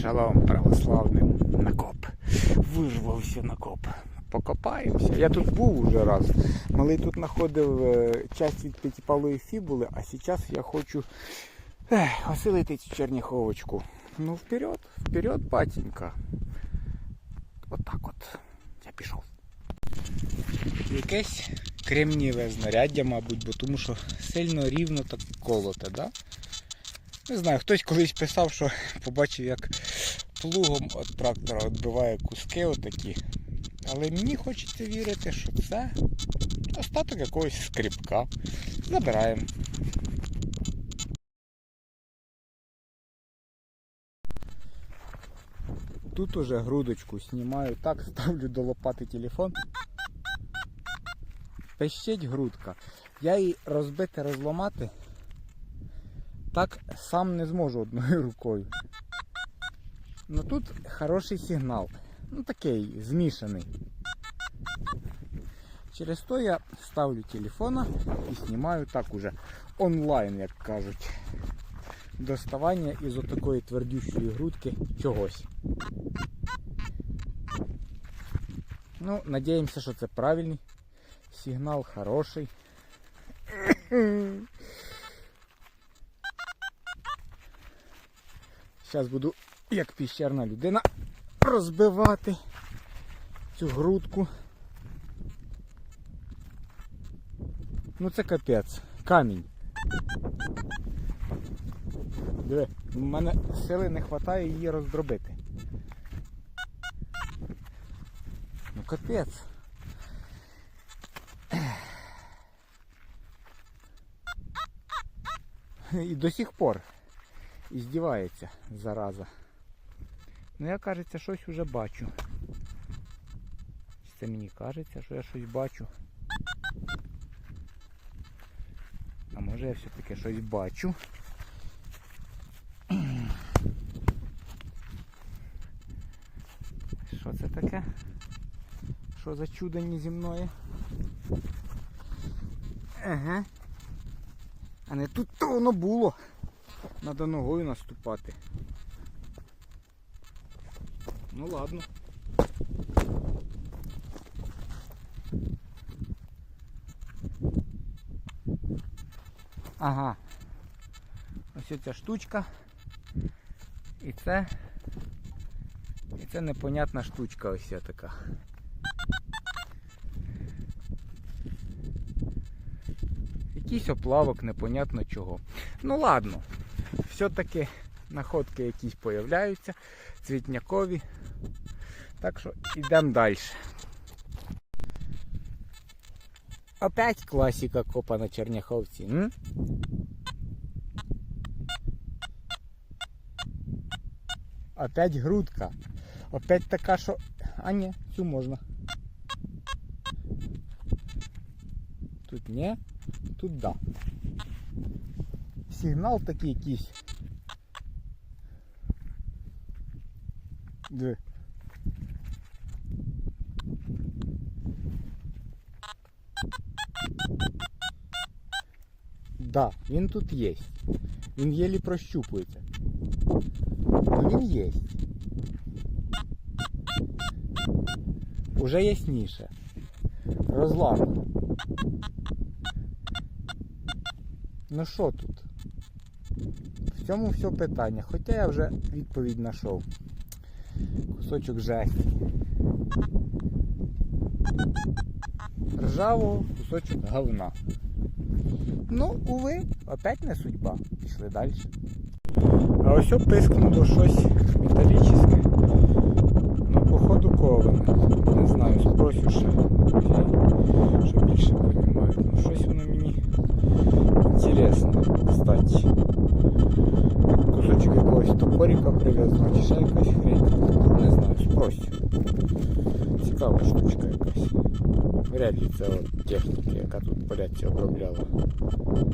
Шалом православним накоп. Вирвався накоп. Покопаємося. Я тут був уже раз. Малий тут знаходив е, часть від п'ятипалої фібули, а зараз я хочу ех, осилити цю черніховочку. Ну, вперед, вперед, батенька. Отак от. Я пішов. Якесь кремніве знаряддя, мабуть, бо тому що сильно рівно так колоте, да? Не знаю, хтось колись писав, що побачив, як плугом від трактора відбиває куски отакі. Але мені хочеться вірити, що це остаток якогось скрипка. Забираємо. Тут уже грудочку знімаю, так ставлю до лопати телефон. Пищить грудка. Я її розбити, розламати так сам не зможу одною рукою. Ну тут хороший сигнал. Ну такий змішаний. Через то я ставлю телефона і знімаю так уже онлайн, як кажуть. Доставання із отакої твердющої грудки чогось. Ну, надіємося, що це правильний. Сигнал хороший. Зараз буду, як піщерна людина, розбивати цю грудку. Ну це капець. Камінь. Диви, в мене сили не вистачає її роздробити. Ну капець. І до сих пор іздівається, зараза. Ну я кажеться, щось уже бачу. Це мені кажеться, що я щось бачу. А може я все-таки щось бачу. Що це таке? Що за чудо мною? Ага. А не тут то воно було. Надо ногою наступати. Ну ладно. Ага. Ось ця штучка. І це. І це непонятна штучка ось така. Якийсь оплавок, непонятно чого. Ну ладно, все-таки находки якісь появляються, цвітнякові. Так що йдемо далі. Опять класика копа на Черняховці. М? Опять грудка. Опять така, що... А ні, цю можна. Тут ні, тут да. Сигнал такий якийсь. Диви. Да, він тут є. Він єлі прощупується. Ну він є. Уже ясніше. Розламано. Ну що тут? В цьому все питання. Хоча я вже відповідь знайшов. Кусочок жесті. Ржавого кусочок говна. Ну, уви, опять не судьба. Пішли далі. А ось опискнуло щось металічне. Ну, походу коване. Не знаю, спросю ще. Ті, Що більше понімають. Ну, щось воно мені інтересно, кстати. Кусочок якогось топорика прив'язано, чи ще якась хрень. Не знаю, спросю. Цікава штучка якась. Вряд ли це от техніка, яка тут поляці обробляла.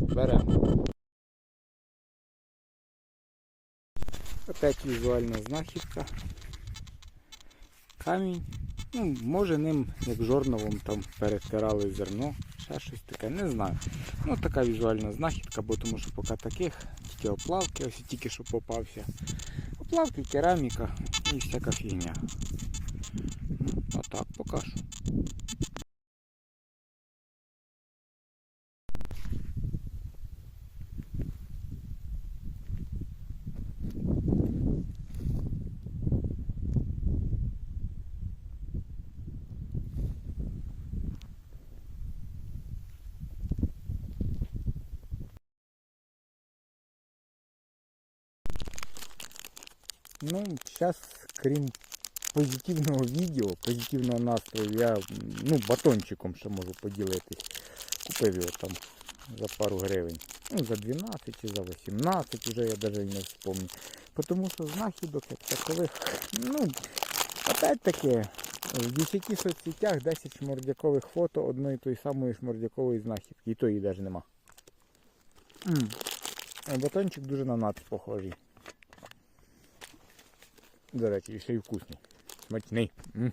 Беремо. Опять візуальна знахідка. Камінь. Ну, може ним, як жорновом, там перетирали зерно, ще щось таке, не знаю. Ну така візуальна знахідка, бо тому що поки таких, тільки оплавки, ось тільки що попався. Поплавки, кераміка і всяка фігня. Отак покажу. Ну, зараз, крім позитивного відео, позитивного настрою, я ну, батончиком ще можу поділитись. Купив його там за пару гривень. Ну, за 12 чи за 18, вже я навіть не вспомню. Тому що знахідок як такових, ну, опять таки, в 10 соцсетях 10 шмордякових фото одної тої самої шмордякової знахідки. І то її навіть нема. М. А Батончик дуже на нац похожий. До речі, ще й вкусний. Смачний. М.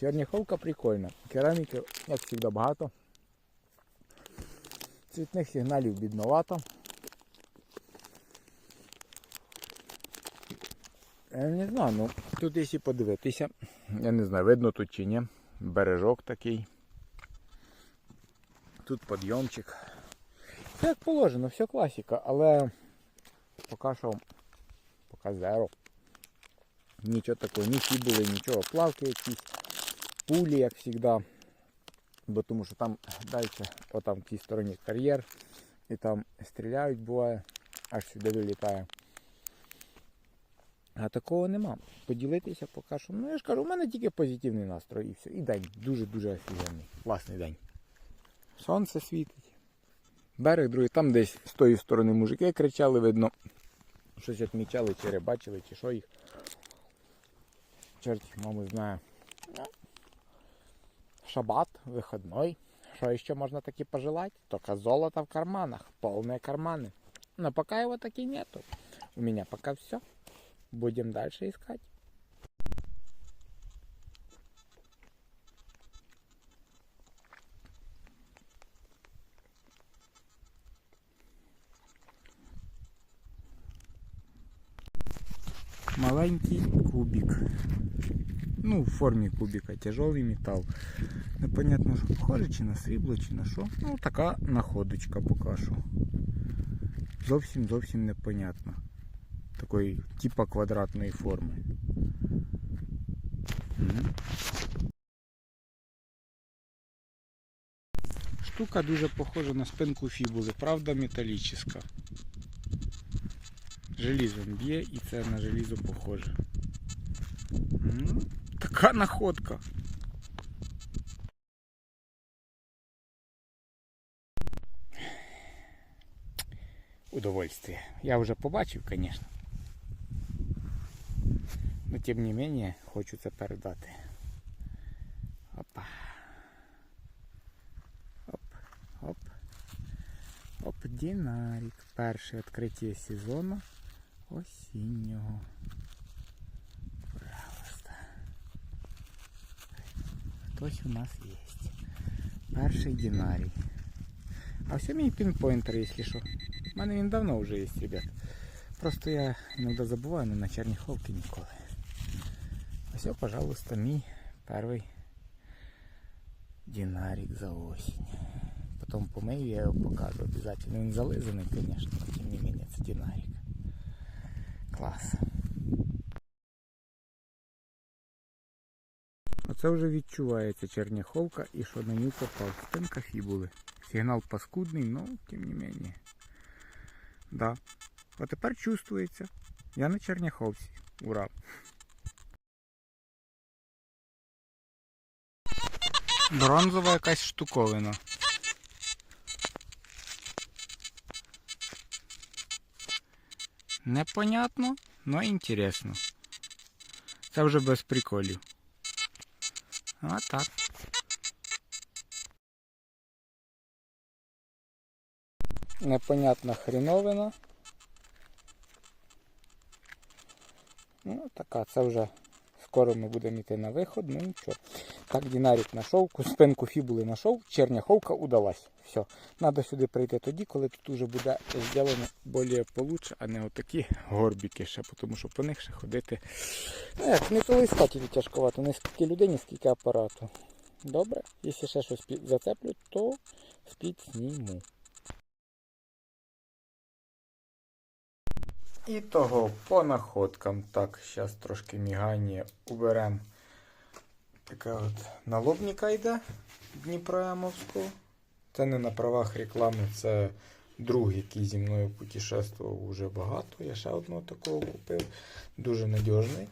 Черняховка прикольна. Кераміки, як завжди, багато. Цвітних сигналів бідновато. Я не знаю, ну тут якщо подивитися, я не знаю, видно тут чи ні. Бережок такий. Тут підйомчик. Все як положено, все класика, але поки що поки зеро. Нічого такого, ні фібули, нічого, плавки якісь, пулі, як завжди. Бо тому що там далі, отам в тій стороні кар'єр, і там стріляють буває, аж сюди вилітає. А такого нема. Поділитися поки що. Ну я ж кажу, у мене тільки позитивний настрой і все. І день дуже-дуже офігенний. Класний день. Сонце світить. Берег другий, там десь з тої сторони мужики кричали, видно, щось відмічали, чи рибачили, чи що їх. Чорт, маму знає. Ну, Шабат, виходной. Що ще можна таки пожелать? Только золото в карманах, полные карманы. Но пока его таки нету. У меня пока все. Будем дальше искать. Формі кубика, тяжелий металл. Непонятно, що похоже, чи на срібло, чи на що. Ну, така находочка поки що. Зовсім зовсім непонятно. Такої типа квадратної форми. Штука дуже похожа на спинку фібули, правда металічна. Желізом б'є і це на желізо похоже. М, Така находка. Удовольствие. Я вже побачив, звісно. Но тим не менее хочу це передати. Опа. Оп, оп. Оп, динарик. Перше відкриття сезону осіннього. Хтось у нас є. Перший динарій. А все мій пінпойнтер, якщо що. У мене він давно вже є, ребят. Просто я іноді забуваю, але на Черніховки ніколи. Ось, пожалуйста, мій перший динарик за осінь. Потім помию, я його покажу обов'язково. Він зализаний, звісно, тим не менее це динарик. Клас. Оце вже відчувається черняховка і що на нього попав. Спинка фібули. Сигнал паскудний, но тим не менее. Да. А тепер чувствується. Я на черняховці. Ура! Бронзова якась штуковина. Непонятно, но інтересно. Це вже без приколів. А так. Непонятна хріновина. Ну, така, це вже скоро ми будемо йти на виход, ну нічого. Так, динарик знайшов, спинку фібули знайшов, черняховка удалась. Все. Треба сюди прийти тоді, коли тут уже буде зроблено більш получше, а не отакі горбіки ще, тому що по них ще ходити. Ну як, не то іскателі тяжковато, не скільки людині, скільки апарату. Добре, якщо ще щось зацеплю, то підсніму. І того по находкам. Так, зараз трошки мігання уберемо. Така от налобника йде Дніпроямовського. Це не на правах реклами, це друг, який зі мною путешествував уже багато. Я ще одного такого купив. Дуже надіжний.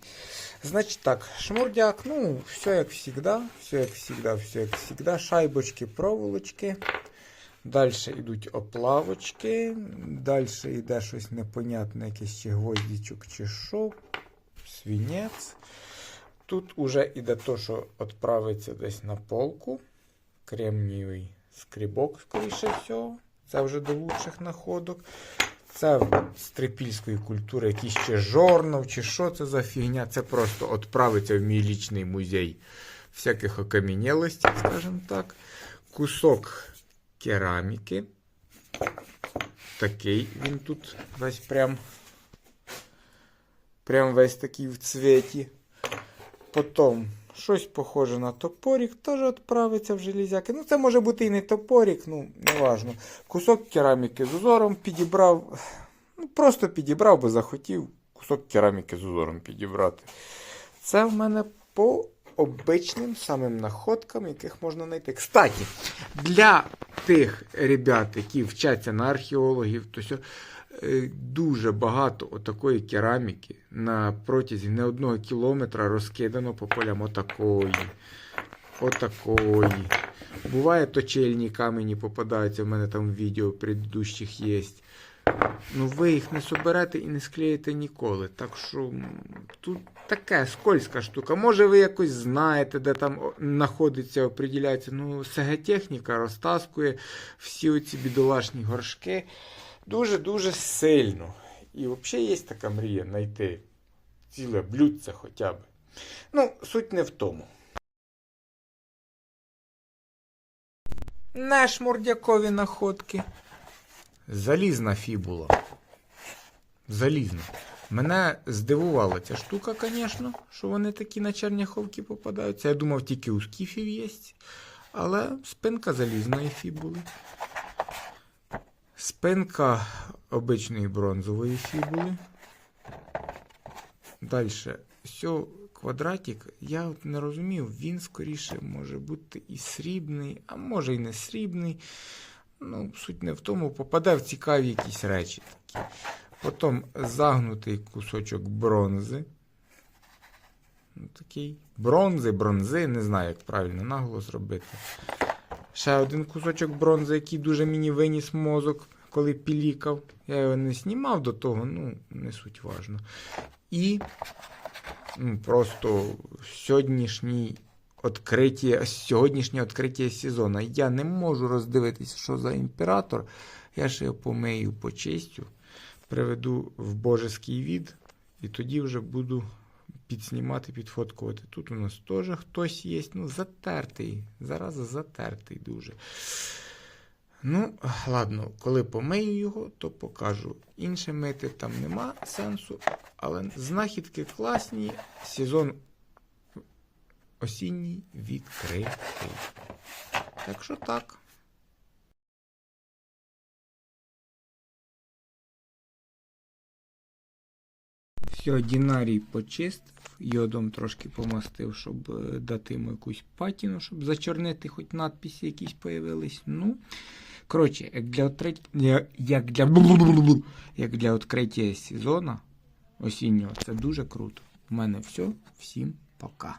Значить так, шмурдяк, ну, все як завжди, все як завжди, все як завжди. Шайбочки, проволочки. Далі йдуть оплавочки, далі йде щось непонятне, якийсь чи гвоздичок, чи що, свінець. Тут уже йде то, що відправиться десь на полку. Кремнієвий скрібок, скоріше всього. Це вже до лучших находок. Це з трипільської культури якийсь ще жорнов, чи що це за фігня. Це просто відправиться в мій лічний музей всяких окамінєлостей, скажімо так. Кусок кераміки. Такий він тут весь прям. Прям весь такий в цвіті. Потім щось похоже на топорик, теж відправиться в железяки. Ну, це може бути і не топорик, ну, неважно. Кусок кераміки з узором підібрав. Ну, просто підібрав, бо захотів кусок кераміки з узором підібрати. Це в мене по обичним самим находкам, яких можна знайти. Кстати, для тих ребят, які вчаться на археологів, то сьо, дуже багато отакої кераміки на протязі не одного кілометра розкидано по полям отакої. Отакої. Буває точильні камені попадаються, в мене там відео предыдущих є. Ну, ви їх не соберете і не склеїте ніколи. Так що тут таке скользка штука. Може, ви якось знаєте, де там знаходиться, оприділяється. Ну, СГ-техніка розтаскує всі оці бідолашні горшки дуже-дуже сильно. І взагалі є така мрія знайти ціле блюдце хоча б. Ну, суть не в тому. Наш мордякові находки. Залізна фібула. Залізна. Мене здивувала ця штука, звісно, що вони такі на черняховки попадаються. Я думав, тільки у скіфів є. Але спинка залізної фібули. Спинка обичної бронзової фібули. Далі. Все, квадратик, я от не розумів, він скоріше може бути і срібний, а може і не срібний. Ну, суть не в тому, попаде в цікаві якісь речі такі. Потім загнутий кусочок бронзи. Ну, Такий бронзи, бронзи, не знаю, як правильно наголос робити. Ще один кусочок бронзи, який дуже мені виніс мозок, коли пілікав. Я його не знімав до того, ну, не суть важно. І ну, просто сьогоднішній відкриття, сьогоднішнє відкриття сезону. Я не можу роздивитися, що за імператор. Я ще його помию, почистю, приведу в божеский від, і тоді вже буду підснімати, підфоткувати. Тут у нас теж хтось є, ну, затертий, зараза затертий дуже. Ну, ладно, коли помию його, то покажу. Інше мити там нема сенсу, але знахідки класні, сезон осінній відкритий. Так що так. Все, дінарій почистив, йодом трошки помастив, щоб е, дати йому якусь патіну, щоб зачорнити, хоч надписи якісь появились. Ну, коротше, як для як для як для відкриття сезону осіннього, це дуже круто. У мене все. Всім пока.